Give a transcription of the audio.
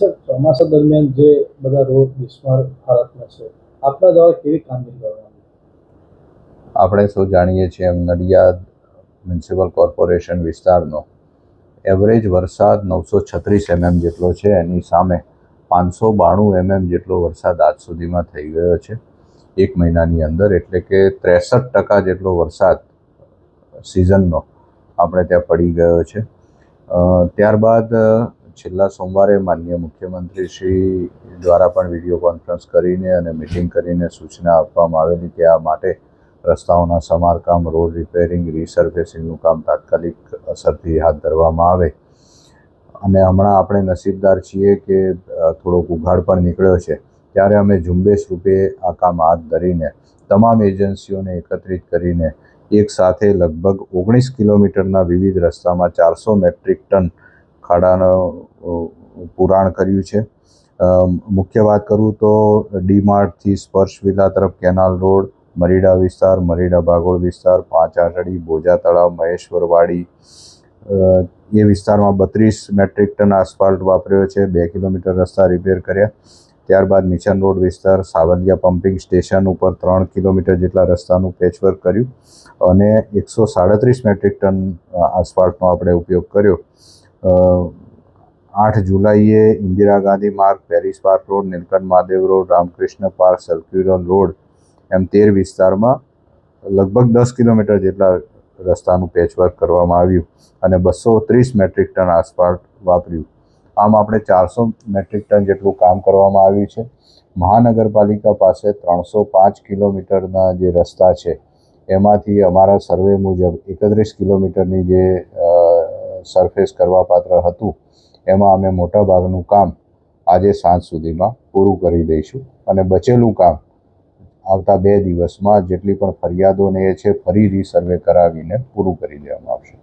Sir, ચોમાસા દરમિયાન જે બધા રોડ બિસ્માર હાલતમાં છે, આપના દ્વારા કેવી કામગીરી કરવામાં આપણે સૌ જાણીએ છીએ એમ નડિયાદ મ્યુનિસિપલ કોર્પોરેશન વિસ્તારનો એવરેજ વરસાદ નવસો છત્રીસ એમએમ જેટલો છે, એની સામે પાંચસો બાણું એમએમ જેટલો વરસાદ આજ સુધીમાં થઈ ગયો છે. એક મહિનાની અંદર એટલે કે ત્રેસઠ ટકા જેટલો વરસાદ સિઝનનો આપણે ત્યાં પડી ગયો છે. ત્યારબાદ છેલ્લા સોમવારે માનનીય મુખ્યમંત્રી શ્રી દ્વારા પણ વીડિયો કોન્ફરન્સ કરીને અને મિટિંગ કરીને સૂચના આપવામાં આવેલી કે આ માટે રસ્તાઓના સમારકામ, રોડ રિપેરિંગ, રિસર્ફેસિંગનું કામ તાત્કાલિક અસરથી હાથ ધરવામાં આવે. અને હમણાં આપણે નસીબદાર છીએ કે થોડોક ઉઘાડ પણ નીકળ્યો છે. ત્યારે અમે ઝુંબેશ રૂપે આ કામ હાથ ધરીને, તમામ એજન્સીઓને એકત્રિત કરીને, એક સાથે લગભગ ઓગણીસ કિલોમીટરના વિવિધ રસ્તામાં ચારસો મેટ્રિક ટન ખાડાનો પુરાણ કર્યું છે. મુખ્ય વાત કરું તો ડીમાર્ટથી સ્પર્શ વિલા તરફ કેનાલ રોડ, મરીડા વિસ્તાર, મરીડા બાગોળ વિસ્તાર, પાંચ આંટડી બોજા તળાવ, મહેશ્વરવાડી એ વિસ્તારમાં બત્રીસ મેટ્રિક ટન આસફાલ્ટ વાપર્યો છે. બે કિલોમીટર રસ્તા રિપેર કર્યા. ત્યારબાદ મિશન રોડ વિસ્તાર, સાવલિયા પમ્પિંગ સ્ટેશન ઉપર ત્રણ કિલોમીટર જેટલા રસ્તાનું પેચવર્ક કર્યું અને એકસો સાડત્રીસ મેટ્રિક ટન આસફાલ્ટનો આપણે ઉપયોગ કર્યો. આઠ જુલાઈએ Indira Gandhi Marg, Paris park road, Neelkanth Mahadev road, Ramakrishna park, circular road એમ તેર વિસ્તારમાં લગભગ દસ કિલોમીટર જેટલા રસ્તાનું પેચવર્ક કરવામાં આવ્યું અને બસો ત્રીસ મેટ્રિક ટન આસફાલ્ટ વાપર્યું. આમ આપણે ચારસો મેટ્રિક ટન જેટલું કામ કરવામાં આવ્યું છે. મહાનગરપાલિકા પાસે ત્રણસો પાંચ કિલોમીટરના જે રસ્તા છે, એમાંથી અમારા સર્વે મુજબ એકત્રીસ કિલોમીટરની જે સરફેસ કરવા પાત્ર હતું. એમાં અમે મોટા ભાગનું કામ આજે સાંજ સુધીમાં પૂરું કરી દઈશું અને બચેલું કામ આવતા બે દિવસમાં જેટલી પણ ફરિયાદોને એ છે ફરી રીસર્વે કરાવીને પૂરું કરી દેવામાં આવશે.